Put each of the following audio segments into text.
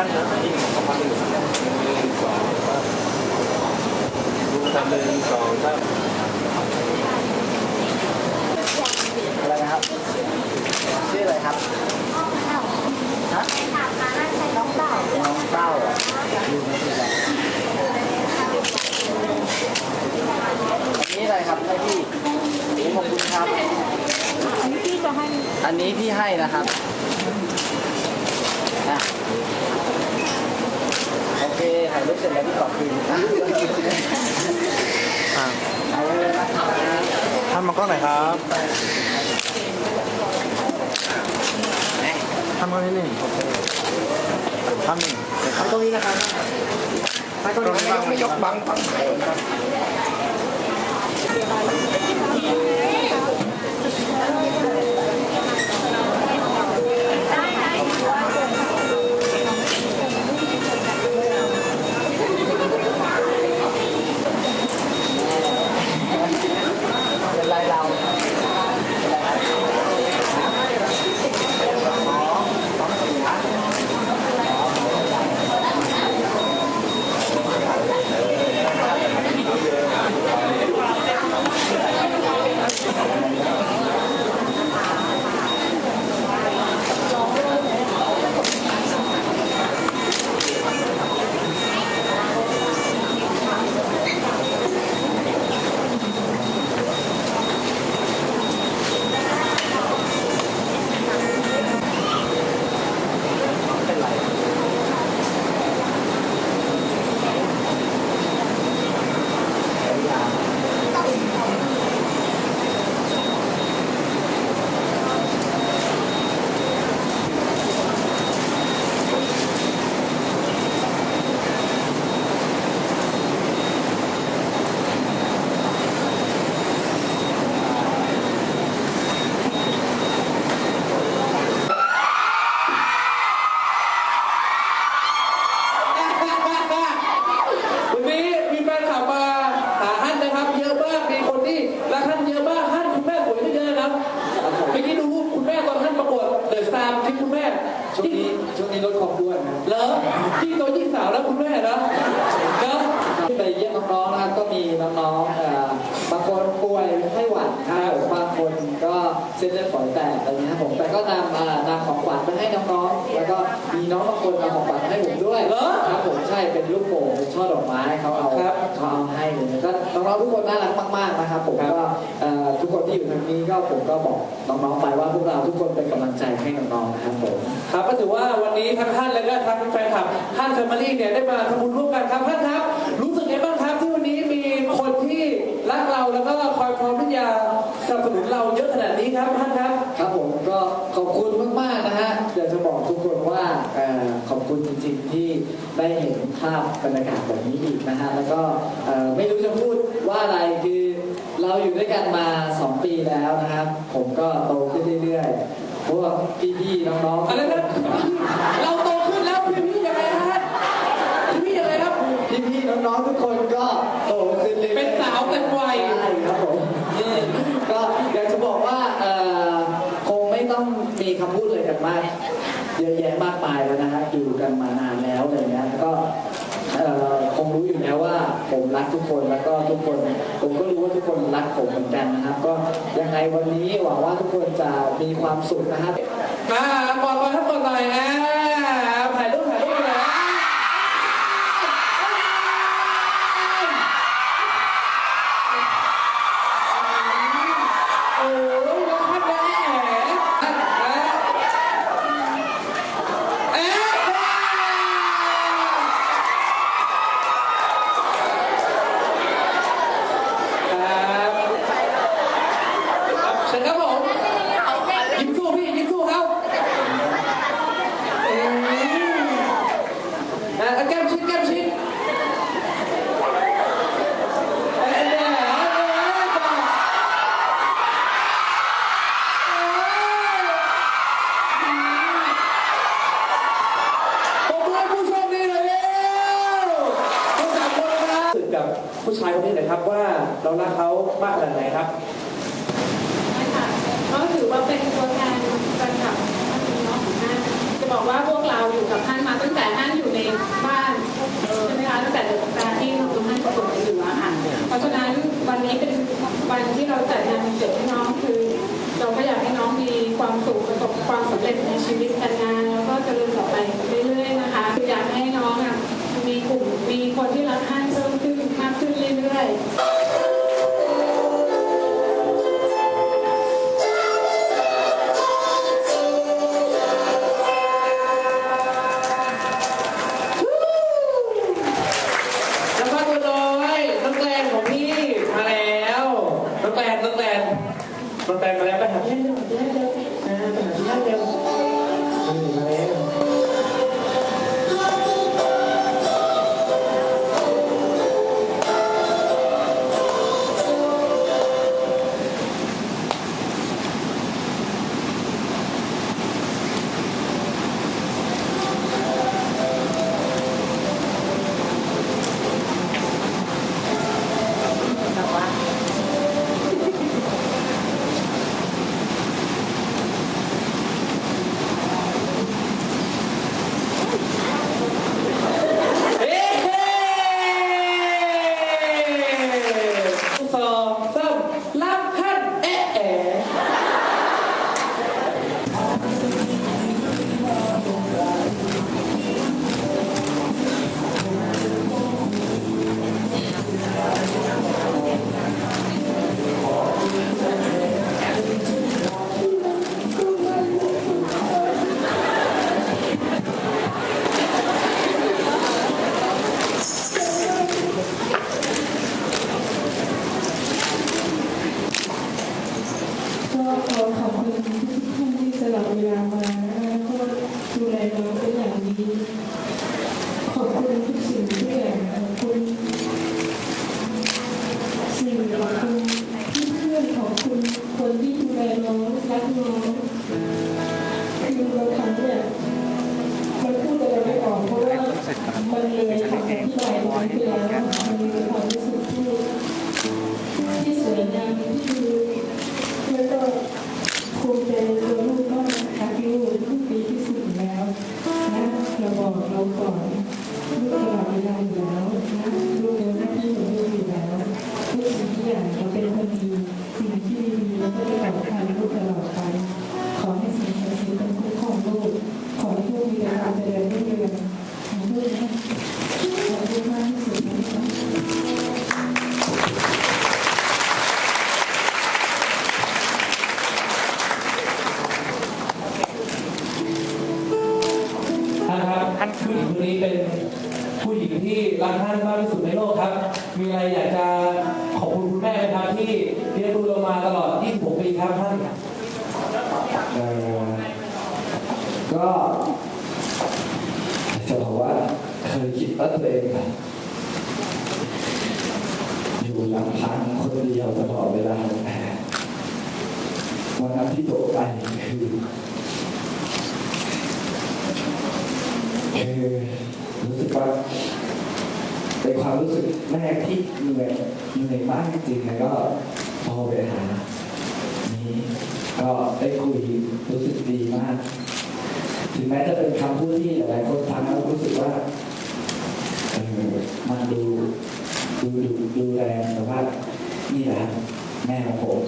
องดูทำหนึ่งสองสาอะไรนะครับชื่ออะไรครับฮะน้องเต่าน้องเต้าเหรอลืมไม่ชื่ออะไรอันนี้อะไรครับให้พี่ขอบคุณครับ อันนี้พี่จะให้ อันนี้พี่ให้นะครับอะโอเคถ่าย รูปเสร็จแล้วพี่กอดคืนนะอ่าเอาเลยนะครับท่านมากล้องหน่อยครับท่านมากล้องนิดหนึ่งโอเคท่านหนึ่งไปตรงนี้นะครับไปตรงนี้ไม่ยกไม่ยกบังบัง เส้นเลือดฝอยแตกอะไรเงี้ยครับผมแต่ก็นำเอ่อนำของขวัญไปให้น้องๆแล้วก็มีน้องบางคนนำของขวัญมาให้ผมด้วยเหรอครับผมใช่เป็นลูกโป่งเป็นช่อดอกไม้เขาเอาครับเขาเอาให้เลยก็น้องๆทุกคนน่ารักมากๆนะครับผมก็เอ่อทุกคนที่อยู่ทางนี้ก็ผมก็บอกน้องๆไปว่าพวกเราทุกคนเป็นกำลังใจให้น้องๆนะครับผมครับก็ถือว่าวันนี้ทั้งฮั่นและก็ทั้งแฟนคลับฮั่นแฟมิลี่เนี่ยได้มาทำบุญร่วมกันครับฮั่นครับ รู้สึกไงบ้างครับที่ ได้เห็นภาพบรรยากาศแบบนี้อีกนะฮะแล้วก็ไม่รู้จะพูดว่าอะไรคือเราอยู่ด้วยกันมา 2 ปีแล้วนะครับ ผมก็โตขึ้นเรื่อยๆพวกพี่ๆน้องๆ คนรักผมเหมือนกันนะครับ ก็ยังไงวันนี้หวังว่าทุกคนจะมีความสุขนะครับ มาก่อกว่าทุกคนหน่อยนะ คุมมีคนที่รักให้ ความรู้สึกแรกที่เหนื่อยเหนื่อยมากจริงๆแล้วก็พอไปหานี้ก็ได้คุยรู้สึกดีมาก ถึงแม้จะเป็นคำพูดที่หลายๆคนฟังแล้วรู้สึกว่ามันดูดูดูดูแรงแต่ว่านี่แหละแม่ของผม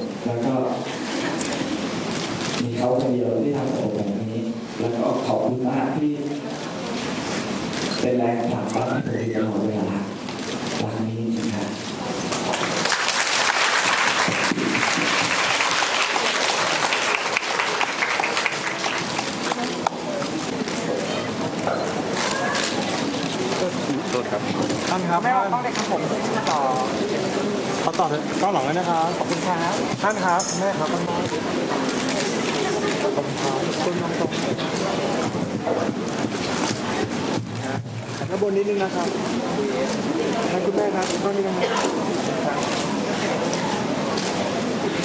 ท่านครับแม่ครับข้างนอกผมขอคุณน้องตรงแล้วบนนิดนึงนะครับทานคุณแม่ครับตอนนี้นะครับ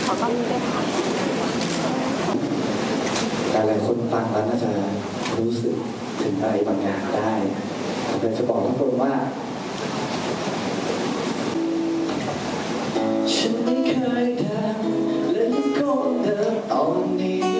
ขอต้อนนี้ด้วยค่หลายคนฟังแล้วน่าจะรู้สึกถึงอะไรบางอย่างได้แต่จะบอกทุกคนว่า ดิ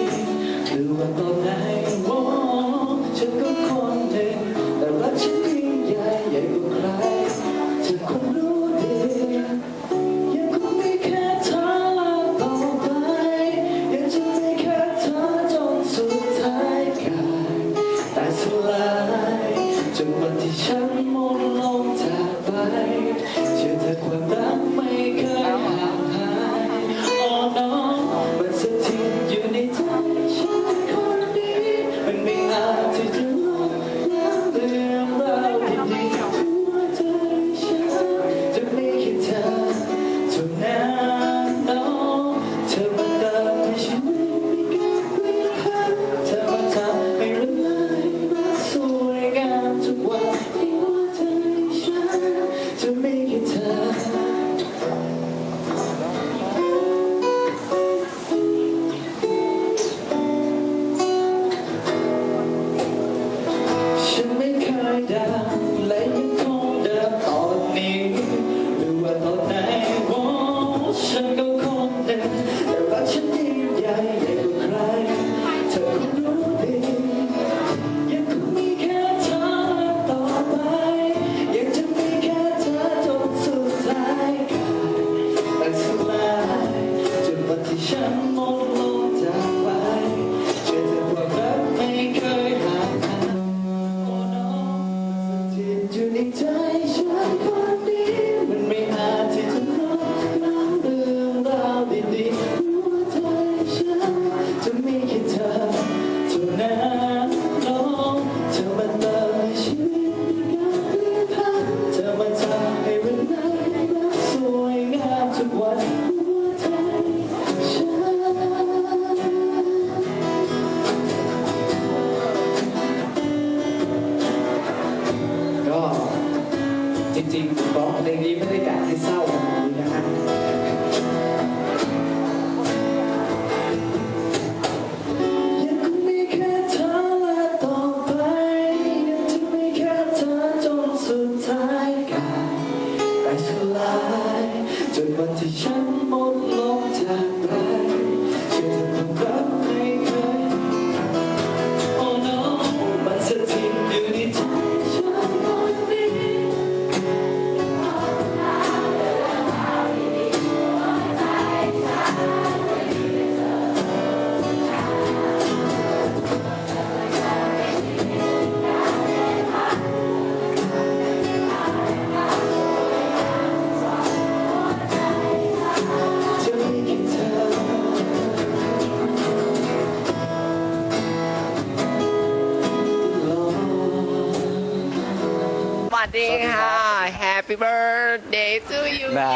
ค่ะ Happy birthday to you ได้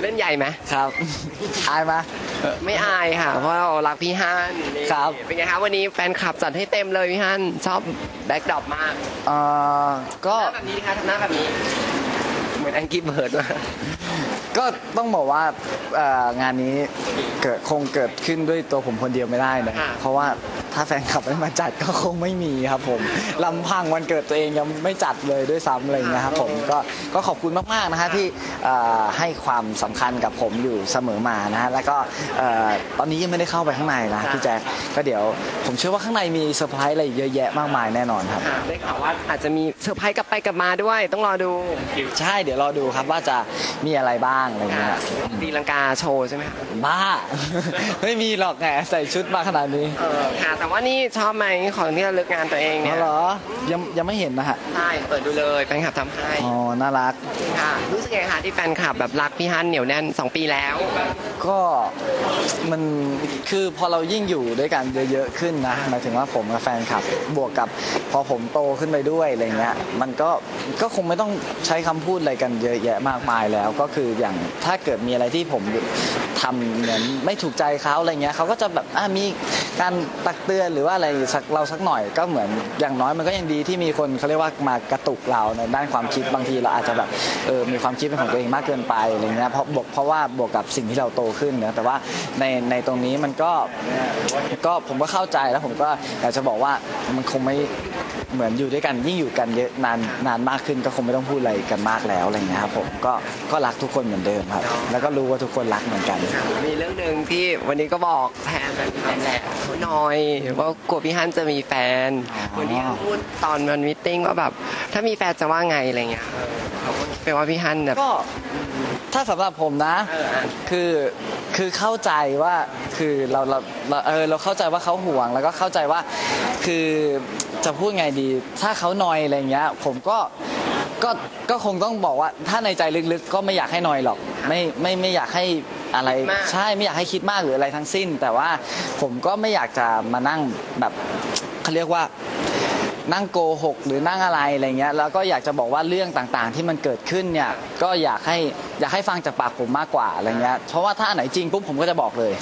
เล่นใหญ่ไหมครับอายมา ไม่อายค่ะ เพราะเรารักพี่ฮันนี่ครับ เป็นไงคะวันนี้แฟนคลับจัดให้เต็มเลยพี่ฮันชอบแบ็คดรอปมากเอ่อก็หน้าแบบนี้ค่ะทำหน้าแบบนี้ เหมือนแองกี้เบิร์ดมากก็ต้องบอกว่าเอ่องานนี้เกิดคงเกิดขึ้นด้วยตัวผมคนเดียวไม่ได้นะค่ะเพราะว่า ถ้าแฟนคลับไม่มาจัดก็คงไม่มีครับผมลำพังวันเกิดตัวเองยังไม่จัดเลยด้วยซ้ำอะไรอย่างเงี้ยครับผมก็ก็ขอบคุณมากๆนะฮะที่เอ่อให้ความสำคัญกับผมอยู่เสมอมานะฮะแล้วก็เอ่อตอนนี้ยังไม่ได้เข้าไปข้างในนะพี่แจ๊คก็เดี๋ยวผมเชื่อว่าข้างในมีเซอร์ไพรส์อะไรเยอะแยะมากมายแน่นอนครับค่ะได้ข่าวว่าอาจจะมีเซอร์ไพรส์กลับไปกลับมาด้วย ต้องรอดูใช่เดี๋ยวรอดูครับว่าจะมีอะไรบ้างอะไรเงี้ยตีลังกาโชว์ใช่ไหมคะบ้า ไม่มีหรอกแหมใส่ชุดมาขนาดนี้ เออค่ะแต่ว่านี่ชอบไหมของที่ระลึกงานตัวเองอ๋เนี่อยเหรอยังยังไม่เห็นนะฮะใช่เปิดดูเลยแฟนคลับทำให้อ๋อน่ารัก ค่ะ รู้สึกไงคะที่แฟนคลับแบบรักพี่ฮันเหนียวแน่น 2 ปีแล้ว ก็มันคือพอเรายิ่งอยู่ด้วยกันเยอะๆขึ้นนะหมายถึงว่าผมกับแฟนคลับบวกกับพอผมโตขึ้นไปด้วยอะไรเงี้ยมันก็ก็คงไม่ต้องใช้คำพูดอะไรกันเยอะแยะมากมายแล้ว ก็คืออย่างถ้าเกิดมีอะไรที่ผมทำเหมือนไม่ถูกใจเขาอะไรเงี้ยเขาก็จะแบบอะมีการตักเตือนหรือว่าอะไรสักเราสักหน่อยก็เหมือนอย่างน้อยมันก็ยังดีที่มีคนเขาเรียกว่ามากระตุกเราในด้านความคิดบางทีเราอาจจะแบบเออมีความคิดเป็นของตัวเองมากเกินไปอะไรเงี้ยเพราะบวกเพราะว่าบวกกับสิ่งที่เราโตขึ้นนะแต่ว่าในในตรงนี้มันก็ก็ผมก็เข้าใจแล้วผมก็อยากจะบอกว่ามันคงไม่เหมือนอยู่ด้วยกันยิ่งอยู่กันเยอะนานนานมากขึ้นก็คงไม่ต้องพูดอะไรกันมากแล้วอะไรเงี้ยครับผมก็ก็รักทุกคนเหมือนเดิมครับ แล้วก็รู้ว่าทุกคนรักเหมือนกัน มีเรื่องหนึ่งที่วันนี้ก็บอกแทนแฟนแหละน่อยว่ากลัวพี่ฮันจะมีแฟนอ๋อวันนี้เขาพูดตอนมันมิทติ้งว่าแบบ ถ้ามีแฟนจะว่าไงอะไรเงี้ยเออเขาก็แปลว่าพี่ฮันแบบก็ถ้าสำหรับผมนะเอออะคือคือเข้าใจว่าคือเราเราเราเออเราเข้าใจว่าเขาห่วงแล้วก็เข้าใจว่าคือจะพูดไงดี ถ้าเขานอยอะไรเงี้ย ผมก็ก็ก็คงต้องบอกว่าถ้าในใจลึกๆ ก็ไม่อยากให้นอยหรอก ไม่ไม่ไม่อยากให้ อะไรคิดมาก ใช่ไม่อยากให้คิดมากหรืออะไรทั้งสิ้น แต่ว่าผมก็ไม่อยากจะมานั่งแบบเขาเรียกว่านั่งโกหกหรือนั่งอะไรอะไรเงี้ยแล้วก็อยากจะบอกว่าเรื่องต่างๆ ที่มันเกิดขึ้นเนี่ยก็อยากให้อยากให้ฟังจากปากผมมากกว่าอะไรเงี้ยเพราะว่าถ้าอันไหนจริงปุ๊บผมก็จะบอกเลย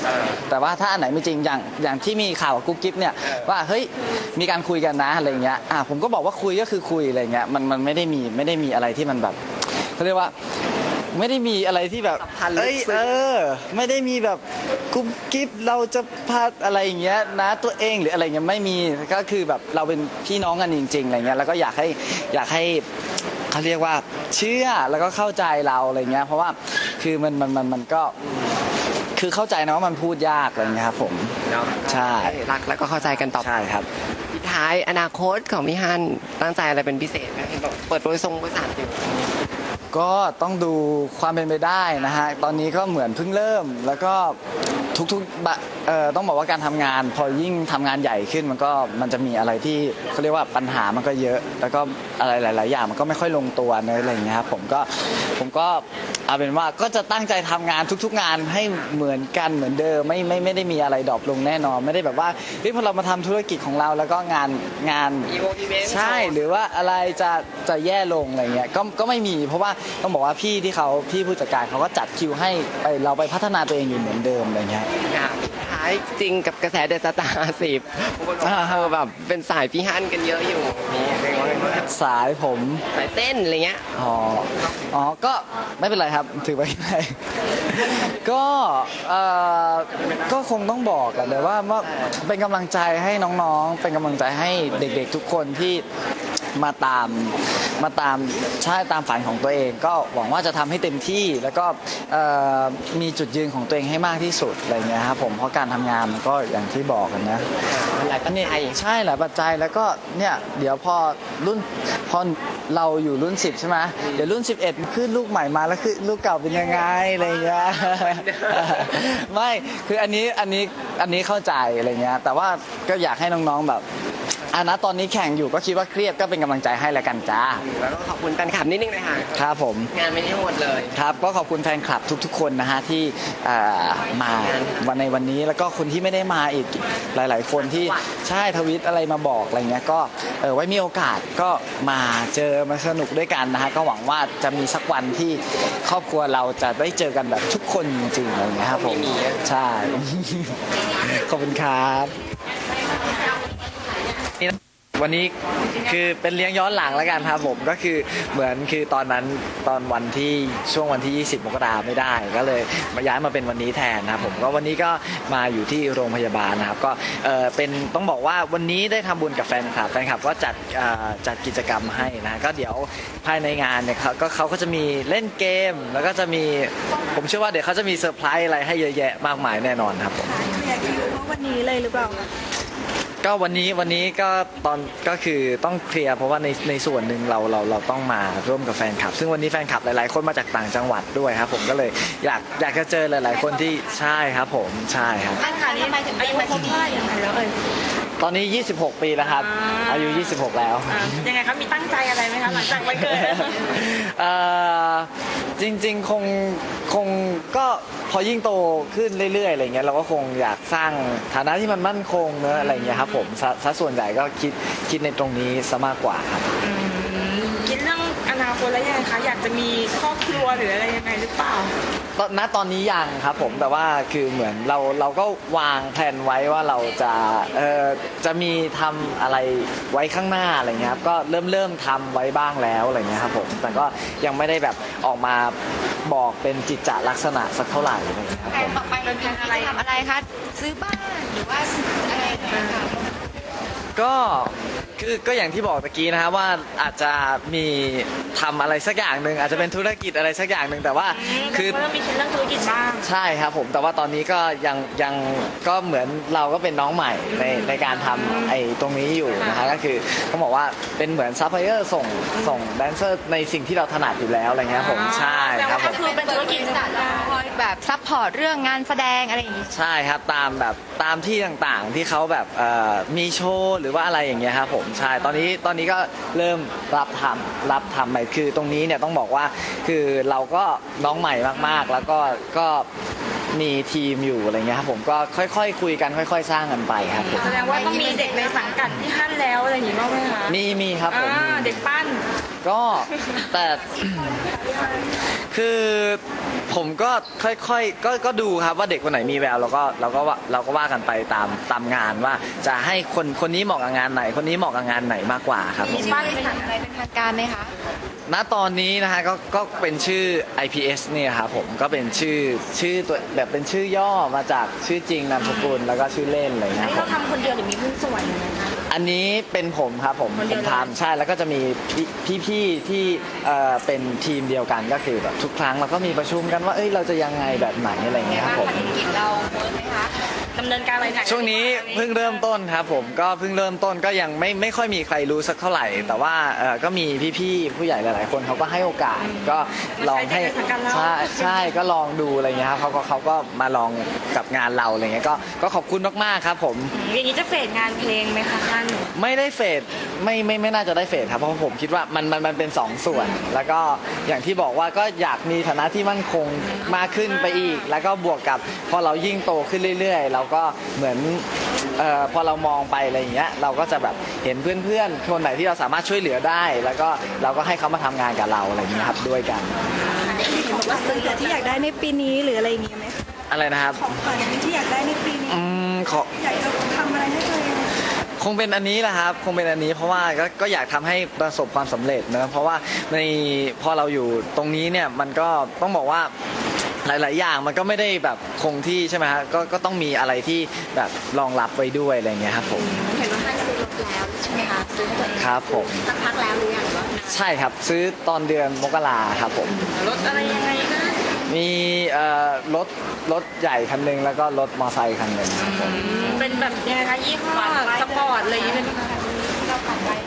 แต่ว่าถ้าอันไหนไม่จริงอย่างอย่างที่มีข่าวกับกุ๊กกิ๊บเนี่ยว่าเฮ้ยมีการคุยกันนะอะไรเงี้ยอะผมก็บอกว่าคุยก็คือคุยอะไรเงี้ยมันมันไม่ได้มีไม่ได้มีอะไรที่มันแบบเขาเรียกว่า ไม่ได้มีอะไรที่แบบสัมพันธ์ลึกเอ้ยซึ้ง เออ ไม่ได้มีแบบกุ๊บกิ๊บเราจะพาอะไรอย่างเงี้ยนะตัวเองหรืออะไรเงี้ยไม่มีก็คือแบบเราเป็นพี่น้องกันจริงๆอะไรเงี้ยแล้วก็อยากให้อยากให้เขาเรียกว่าเชื่อแล้วก็เข้าใจเราอะไรเงี้ยเพราะว่าคือมันมันมันมันก็คือเข้าใจนะว่ามันพูดยากอะไรเงี้ยครับผม เนาะใช่ รักแล้วก็เข้าใจกันต่อไปใช่ครับสุดท้ายอนาคตของพี่ฮันตั้งใจอะไรเป็นพิเศษไหมเห็นบอกเปิดบริษัทบริษัทอยู่ ก็ต้องดูความเป็นไปได้นะฮะตอนนี้ก็เหมือนเพิ่งเริ่ม แล้วก็ทุกๆบะเอ่อต้องบอกว่าการทำงาน พอยิ่งทำงานใหญ่ขึ้นมันก็มันจะมีอะไรที่เขาเรียกว่าปัญหามันก็เยอะ แล้วก็อะไรหลาย ๆ อย่างมันก็ไม่ค่อยลงตัวเนอะอะไรอย่างเงี้ยครับผมก็ผมก็ เอาเป็นว่าก็จะตั้งใจทำงานทุกๆงานให้เหมือนกันเหมือนเดิมไม่ไม่ไม่ได้มีอะไรดรอปลงแน่นอน ไม่ได้แบบว่าเฮ้ยพอเรามาทำธุรกิจของเราแล้วก็งานงาน อีโวอีเวนต์ ใช่หรือว่าอะไรจะจะแย่ลงอะไรเงี้ยก็ก็ไม่มี เพราะว่าต้องบอกว่าพี่ที่เขาพี่ผู้จัดการเขาก็จัดคิวให้ไปเราไปพัฒนาตัวเองอยู่เหมือนเดิมอะไรเงี้ย ค่ะท้ายจริงกับกระแสเดอะสตาร์สิบบางคนบอกว่าเออแบบเป็นสายพี่ฮันกันเยอะอยู่นี่เป็นไงบ้างครับ สายผมสายเต้นอะไรเงี้ย อ๋ออ๋อก็ไม่เป็นไรครับถือไว้ไม่ก็เอ่อก็คงต้องบอกกันเลยว่าว่าเป็นกำลังใจให้น้องๆ เป็นกำลังใจให้เด็กๆทุกคนที่มาตามมาตามใช่ตามฝันของตัวเอง ก็หวังว่าจะทำให้เต็มที่แล้วก็เอ่อมีจุดยืนของตัวเองให้มากที่สุดอะไรเงี้ยครับผมเพราะการทำงานมันก็อย่างที่บอกกันนะ มันหลายปัจจัย ใช่หลายปัจจัยแล้วก็เนี่ยเดี๋ยวพอรุ่นพอเราอยู่รุ่น 10 ใช่ไหมเดี๋ยวรุ่น 11 ขึ้นลูกใหม่มาแล้วคือลูกเก่าเป็นยังไงอะไรเงี้ยไม่คืออันนี้อันนี้อันนี้เข้าใจอะไรเงี้ยแต่ว่าก็อยากให้น้องๆแบบ อันนะตอนนี้แข่งอยู่ก็คิดว่าเครียดก็เป็นกำลังใจให้แล้วกันจ้าแล้วก็ขอบคุณแฟนคลับนิดนึงเลยค่ะ ครับผม งานไม่ได้หมดเลย ครับก็ขอบคุณแฟนคลับทุกๆ คนนะฮะที่เอ่อมาวันในวันนี้แล้วก็คนที่ไม่ได้มาอีกหลาย ๆ คนที่ใช่ทวิตอะไรมาบอกอะไรเงี้ยก็เออไว้มีโอกาสก็มาเจอมาสนุกด้วยกันนะฮะก็หวังว่าจะมีสักวันที่ครอบครัวเราจะได้เจอกันแบบทุกคนจริงๆอะไรเงี้ยครับผมใช่ ขอบคุณครับ นี่นะวันนี้คือเป็นเลี้ยงย้อนหลังแล้วกันครับผมก็คือเหมือนคือตอนนั้นตอนวันที่ช่วงวันที่ 20 มกราไม่ได้ ก็เลยมาย้ายมาเป็นวันนี้แทนนะครับผมก็วันนี้ก็มาอยู่ที่โรงพยาบาลนะครับ ก็เออเป็นต้องบอกว่าวันนี้ได้ทำบุญกับแฟนคลับแฟนคลับก็จัดเอ่อจัดกิจกรรมให้นะก็เดี๋ยวภายในงานเนี่ยเขาก็เขาก็จะมีเล่นเกม แล้วก็จะมีผมเชื่อว่าเดี๋ยวเขาจะมีเซอร์ไพรส์อะไรให้เยอะแยะมากมายแน่นอนครับผม อยากรู้ว่าวันนี้เลยหรือเปล่าคะ ก็วันนี้วันนี้ก็ตอนก็คือต้องเคลียร์เพราะว่าในในส่วนหนึ่งเราเราเราต้องมาร่วมกับแฟนคลับ ซึ่งวันนี้แฟนคลับหลาย ๆ คนมาจากต่างจังหวัดด้วยครับ ผมก็เลยอยากอยากจะเจอหลาย ๆ คนที่ใช่ครับ ผมใช่ครับท่านี้หมายถึงอายุครบเท่าไหร่ยังไงแล้วเอ่ย ตอนนี้ 26 ปีแล้วครับอายุ 26 แล้ว อ่ายังไงคะมีตั้งใจอะไรไหมคะหลังจากวันเกิด เอ่อจริงๆคงคงก็พอยิ่งโตขึ้นเรื่อยๆอะไรเงี้ยเราก็คงอยากสร้างฐานะที่มันมั่นคงเนอะอะไรเงี้ยครับผมซะซะส่วนใหญ่ก็คิดคิดในตรงนี้ซะมากกว่าครับคิดเรื่องอ นาคตแล้วยังไงคะอยากจะมีครอบครัวหรืออะไรยังไงหรือเปล่า ตอนณตอนนี้ยังครับผมแต่ว่าคือเหมือนเราเราก็วางแผนไว้ว่าเราจะเออจะมีทำอะไรไว้ข้างหน้าอะไรเงี้ยครับก็เริ่มเริ่มทำไว้บ้างแล้วอะไรเงี้ยครับผมแต่ก็ยังไม่ได้แบบออกมาบอกเป็นจิตจลักษณะสักเท่าไหร่อะไรเงี้ยครับผมต่อไปเป็นแผนอะไรทำอะไรคะ ซื้อบ้านหรือว่าอะไรอย่างเงี้ยค่ะ ก็คือก็อย่างที่บอกตะกี้นะครับว่าอาจจะมีทำอะไรสักอย่างหนึ่งอาจจะเป็นธุรกิจอะไรสักอย่างหนึ่งแต่ว่าคือเริ่มมีคิดเรื่องธุรกิจบ้างใช่ครับผมแต่ว่าตอนนี้ก็ยังยังก็เหมือนเราก็เป็นน้องใหม่ในในการทำไอ้ตรงนี้อยู่นะฮะก็คือต้องบอกว่าเป็นเหมือนซัพพลายเออร์ส่งส่งแดนเซอร์ในสิ่งที่เราถนัดอยู่แล้วอะไรเงี้ยผมใช่ครับผม คือเป็นธุรกิจ คอยแบบซัพพอร์ตเรื่องงานแสดงอะไรอย่างนี้ ใช่ครับตามแบบ ตามที่ต่างๆ ที่เขาแบบเอ่อมีโชว์หรือว่าอะไรอย่างเงี้ยครับผมใช่ตอนนี้ตอนนี้ก็เริ่มรับทำรับทำใหม่คือตรงนี้เนี่ยต้องบอกว่าคือเราก็น้องใหม่มากๆ แล้วก็ก็มีทีมอยู่อะไรเงี้ยครับผมก็ค่อยๆ คุยกันค่อย ๆ สร้างกันไปครับผมแสดงว่าต้องมีเด็กในสังกัดที่ท่านแล้วอะไรอย่างนี้บ้างไหมคะมีมีครับผมอ่ามี เด็กปั้น ก็แต่ คือ ผมก็ค่อยๆก็ก็ดูครับว่าเด็กคนไหนมีแววเราก็เราก็ว่าเราก็ว่ากันไปตามตามงานว่า จะให้คนคนนี้เหมาะกับงานไหน คนนี้เหมาะกับงานไหนมากกว่าครับผม มีบ้านเป็นอะไรเป็นทางการไหมคะ ณตอนนี้นะฮะก็ก็เป็นชื่อ IPS เนี่ยครับผมก็เป็นชื่อชื่อตัวแบบเป็นชื่อย่อมาจากชื่อจริงนามสกุลแล้วก็ชื่อเล่นอะไรอันเงี้ยนี้ครัเราบทำคนเดียวหรือมีผู้นส่วนยังไงคะ อันนี้เป็นผมครับผมคนเดีผยวมเลย ทำใช่แล้วก็จะมีพี่พี่ๆที่เอ่อเป็นทีมเดียวกันก็คือแบบทุกครั้งเราก็มีประชุมกันว่าเอ้ยเราจะยังไงแบบไหนอะไรเงี้ยครับผมธุรกิจเราเวิร์กไหมคะดำเนินการอะไรไหนช่วงนี้เพิ่งเริ่มต้นครับผมก็เพิ่งเริ่มต้นก็ยังไม่ไม่ค่อยมีใครรู้สักเท่าไหร่ แต่ว่าเอ่อก็มีพี่ๆผู้ใหญ่หลาย ๆ คนเขาก็ให้โอกาสก็ลองให้ใช่ใช่ก็ลองดูอะไรเงี้ยครับเขาก็เขาก็มาลองกับงานเราอะไรเงี้ยก็ก็ขอบคุณมากๆครับผม อย่างนี้จะเฟดงานเพลงไหมคะท่านไม่ได้เฟดไม่ไม่ไม่น่าจะได้เฟดครับเพราะผมคิดว่ามันมันมันเป็นสองส่วน แล้วก็อย่างที่บอกว่าก็อยากมีฐานะที่มั่นคงมากขึ้นไปอีก แล้วก็บวกกับพอเรายิ่งโตขึ้นเรื่อย ๆ เราก็เหมือนเอ่อพอเรามองไปอะไรอย่างเงี้ยเราก็จะแบบเห็นเพื่อนๆคนไหนที่เราสามารถช่วยเหลือได้ แล้วก็เราก็ให้เขามาทำงานกับเราอะไรอย่างเงี้ยครับด้วยกันบอกว่าซื้อที่อยากได้ในปีนี้หรืออะไรอย่างนี้ไหมอะไรนะครับ ของขวัญที่อยากได้ในปีนี้อืมขอ อยากจะ คงเป็นอันนี้แหละครับ คงเป็นอันนี้เพราะว่าก็ก็อยากทำให้ประสบความสำเร็จเนอะเพราะว่าในพอเราอยู่ตรงนี้เนี่ยมันก็ต้องบอกว่าหลาย ๆ อย่างมันก็ไม่ได้แบบคงที่ใช่ไหมฮะก็ก็ต้องมีอะไรที่แบบรองรับไว้ด้วยอะไรเงี้ยครับผม เห็นว่าท่านซื้อรถแล้วใช่ไหมคะซื้อให้ตัวเองครับผม สักพักแล้วหรือยังหรือว่าใช่ครับซื้อตอนเดือนมกราครับผม รถอะไรยังไงนะ มีเอ่อรถรถใหญ่คันหนึ่งแล้วก็รถมอเตอร์ไซค์คันหนึ่งครับผมเป็นแบบยังไงคะยี่ห้อสปอร์ตอะไรอย่างนี้เป็น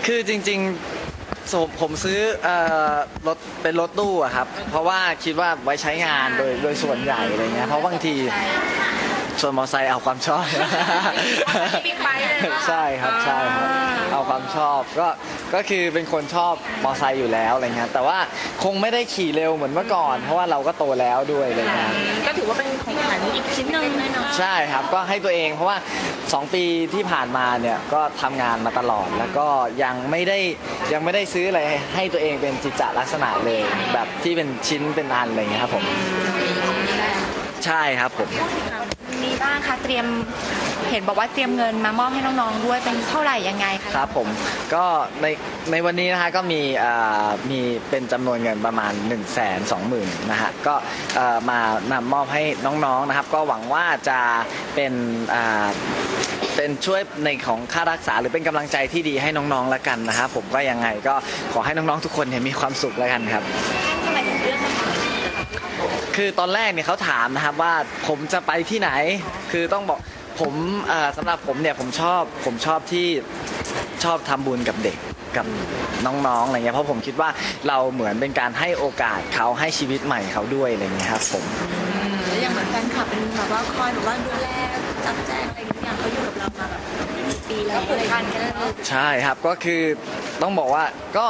คือจริงๆผมผมซื้อเอ่อรถเป็นรถตู้อะครับ เพราะว่าคิดว่าไว้ใช้งานโดยโดยส่วนใหญ่อะไรเงี้ยเพราะบางที ส่วนมอเตอร์ไซค์เอาความชอบ บิ๊กไบค์เลยป่ะ ใช่ครับใช่ครับเอาความชอบก็ก็คือเป็นคนชอบมอเตอร์ไซค์อยู่แล้วอะไรเงี้ยแต่ว่าคงไม่ได้ขี่เร็วเหมือนเมื่อก่อน เพราะว่าเราก็โตแล้วด้วยอะไรเงี้ยก็ถือว่าเป็นของขวัญอีกชิ้นหนึ่งเลยเนาะใช่ครับก็ให้ตัวเองเพราะว่า 2 ปีที่ผ่านมาเนี่ยก็ทำงานมาตลอดแล้วก็ยังไม่ได้ยังไม่ได้ซื้ออะไรให้ตัวเองเป็นจิตจลักษณะเลย แบบที่เป็นชิ้นเป็นอันอะไรเงี้ยครับผมใช่ครับผม มีบ้างคะเตรียมเห็นบอกว่าเตรียมเงินมามอบให้น้องๆด้วยเป็นเท่าไหร่ยังไงคะครับผมก็ในในวันนี้นะฮะก็มีอ่ามีเป็นจำนวนเงินประมาณ 1 2 0 0 0 0นะฮะก็เอ่อมานำมอบให้น้องๆนะครับ ก็หวังว่าจะเป็นอ่าเป็นช่วยในของค่ารักษาหรือเป็นกำลังใจที่ดีให้น้องๆแล้วกันนะครับผมก็ยังไงก็ขอให้น้องๆทุกคนเนี่ยมีความสุขแล้วกันครับ ทำไมถึงเลือกคำถาม คือตอนแรกเนี่ยเขาถามนะครับว่าผมจะไปที่ไหน คือต้องบอกผมเอ่อสำหรับผมเนี่ยผมชอบผมชอบที่ชอบทำบุญกับเด็กกับน้องๆอะไรเงี้ยเพราะผมคิดว่าเราเหมือนเป็นการให้โอกาสเขาให้ชีวิตใหม่เขาด้วยอะไรเงี้ยครับผม แล้วอย่างเหมือนแฟนคลับเป็นแบบว่าคอยแบบว่าดูแลจับแจงอะไรอย่างเงี้ยเขาอยู่กับเรามาแบบ ปีแล้วผูกพันกันแล้วใช่ครับก็คือต้องบอกว่าก็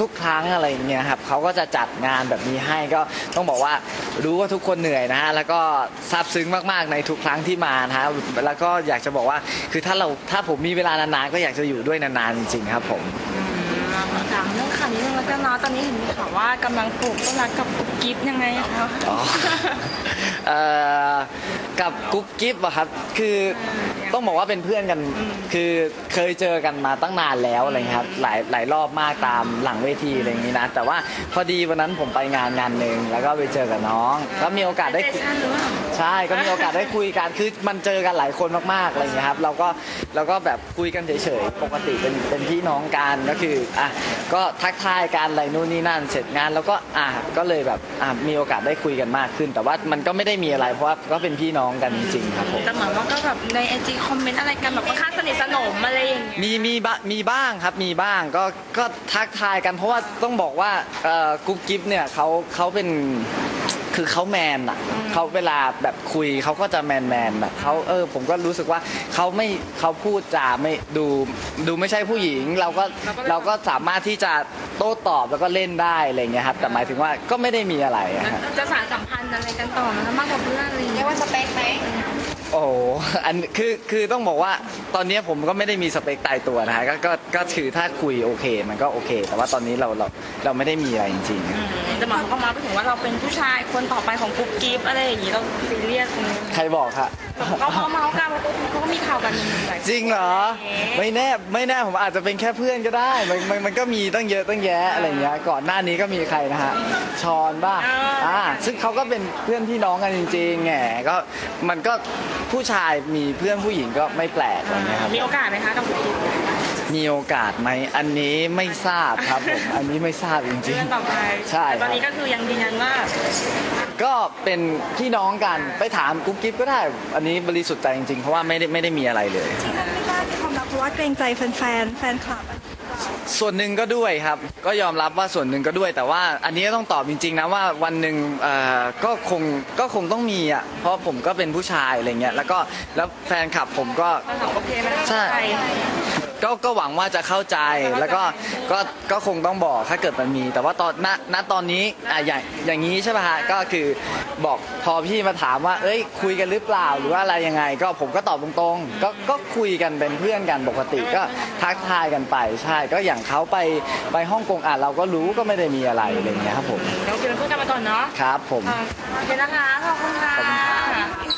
ทุกๆ ครั้งอะไรเงี้ยครับเขาก็จะจัดงานแบบนี้ให้ก็ต้องบอกว่ารู้ว่าทุกคนเหนื่อยนะฮะแล้วก็ซาบซึ้งมากๆในทุกครั้งที่มานะฮะแล้วก็อยากจะบอกว่าคือถ้าเราถ้าผมมีเวลานานๆก็อยากจะอยู่ด้วยนานๆจริงๆครับผม ถามเรื่องข่าวนี้นึงแล้วกันเนาะตอนนี้เห็นมีข่าวว่ากำลังปลูกต้นรักกับกุ๊บกิ๊บยังไงคะอ๋อ เอ่อกับกุ๊บกิ๊บอะครับคือ ต้องบอกว่าเป็นเพื่อนกัน คือเคยเจอกันมาตั้งนานแล้วอะไรเงี้ยครับหลายหลายรอบมากตามหลังเวทีอะไรอย่างนี้นะ แต่ว่าพอดีวันนั้นผมไปงานงานหนึ่งแล้วก็ไปเจอกับน้องก็มีโอกาสได้คุยหรือเปล่าใช่ก็มีโอกาสได้คุยกันคือมันเจอกันหลายคนมากๆอะไรอย่างเงี้ยครับเราก็เราก็แบบคุยกันเฉยๆปกติเป็นเป็นพี่น้องกันก็คืออะก็ทักทายกันอะไรนู่นนี่นั่นเสร็จงานแล้วก็อะก็เลยแบบอะมีโอกาสได้คุยกันมากขึ้น แต่ว่ามันก็ไม่ได้มีอะไรเพราะว่าก็เป็นพี่น้องกันจริงๆครับผม แต่เหมือนว่าก็แบบในไอจีคอมเมนต์อะไรกันแบบค่อนข้างสนิทสนมอะไรอย่างเงี้ยมีมีบ้างมีบ้างครับมีบ้างก็ก็ทักทายกันเพราะว่าต้องบอกว่าเอ่อกุ๊บกิ๊บเนี่ยเขาเขาเป็นคือเขาแมนอะเขาเวลาแบบคุยเขาก็จะแมนแมนแบบเขาเออ ผมก็รู้สึกว่าเขาไม่เขาพูดจาไม่ดูดูไม่ใช่ผู้หญิง เราก็เราก็สามารถที่จะโต้ตอบแล้วก็เล่นได้อะไรอย่างเงี้ยครับแต่หมายถึงว่าก็ไม่ได้มีอะไรอะฮะ จะสานสัมพันธ์อะไรกันต่อนะคะมากกว่าเพื่อนอะไรอย่างเรีเงี้ยยกว่าสเปคไหม โอ้โหอันคือคือต้องบอกว่าตอนนี้ผมก็ไม่ได้มีสเปคตายตัวนะฮะก็ก็ก็คือถ้าคุยโอเค มันก็โอเค แต่ว่าตอนนี้เราเราเราไม่ได้มีอะไรจริงๆ แต่หมอเขามาไปถึงว่าเราเป็นผู้ชายคนต่อไปของกุ๊บกิ๊บอะไรอย่างงี้เราซีเรียสตรงนี้ใครบอกคะเขาเขาเมาส์กันว่าเขาก็มีข่าวกันหลายคนจริงเหรอ ไม่แน่ไม่แน่ผมอาจจะเป็นแค่เพื่อนก็ได้มันมันมันก็มีตั้งเยอะตั้งแยะอะไรเงี้ยก่อนหน้านี้ก็มีใครนะฮะชอนบ้างอ่าซึ่งเขาก็เป็นเพื่อนพี่น้องกันจริงๆแหมก็มันก็ผู้ชายมีเพื่อนผู้หญิงก็ไม่แปลกอะไรเงี้ยครับมีโอกาสไหมคะกับกุ๊บกิ๊บ มีโอกาสไหมอันนี้ไม่ทราบครับผม อันนี้ไม่ทราบจริงเพื่อนต่อไปใช่แต่ตอนนี้ก็คือยังยืนยันว่า ๆ ก็เป็นพี่น้องกันไปถามกุ๊บกิ๊บก็ได้ อันนี้บริสุทธิ์ใจจริงๆ เพราะว่าไม่ได้ไม่ได้มีอะไรเลยที่นั่นไม่กล้ามีความรักเพราะว่าเกรงใจแฟนๆแฟนคลับ ส่วนหนึ่งก็ด้วยครับ ก็ยอมรับว่าส่วนหนึ่งก็ด้วย แต่ว่าอันนี้ก็ต้องตอบจริงๆนะว่าวันหนึ่งเอ่อก็คงก็คงต้องมีอะเพราะผมก็เป็นผู้ชายอะไรเงี้ยแล้วก็แล้วแฟนคลับผมก็ โอเคไหมใช่ ก็ก็หวังว่าจะเข้าใจแล้วก็ก็ก็คงต้องบอกถ้าเกิดมันมี แต่ว่าตอนณณตอนนี้อะอย่างอย่างนี้ใช่ป่ะฮะก็คือบอกพอพี่มาถามว่า เอ้ย คุยกันหรือเปล่าหรือว่าอะไรยังไง ก็ผมก็ตอบตรงๆ ก็ก็คุยกันเป็นเพื่อนกันปกติก็ทักทายกันไปใช่ก็อย่างเขาไปไปฮ่องกงอะเราก็รู้ก็ไม่ได้มีอะไรอะไรอย่างเงี้ยครับผม เดี๋ยวเป็นเพื่อนกันมาก่อนเนาะครับผมโอเคนะคะ ขอบคุณค่ะ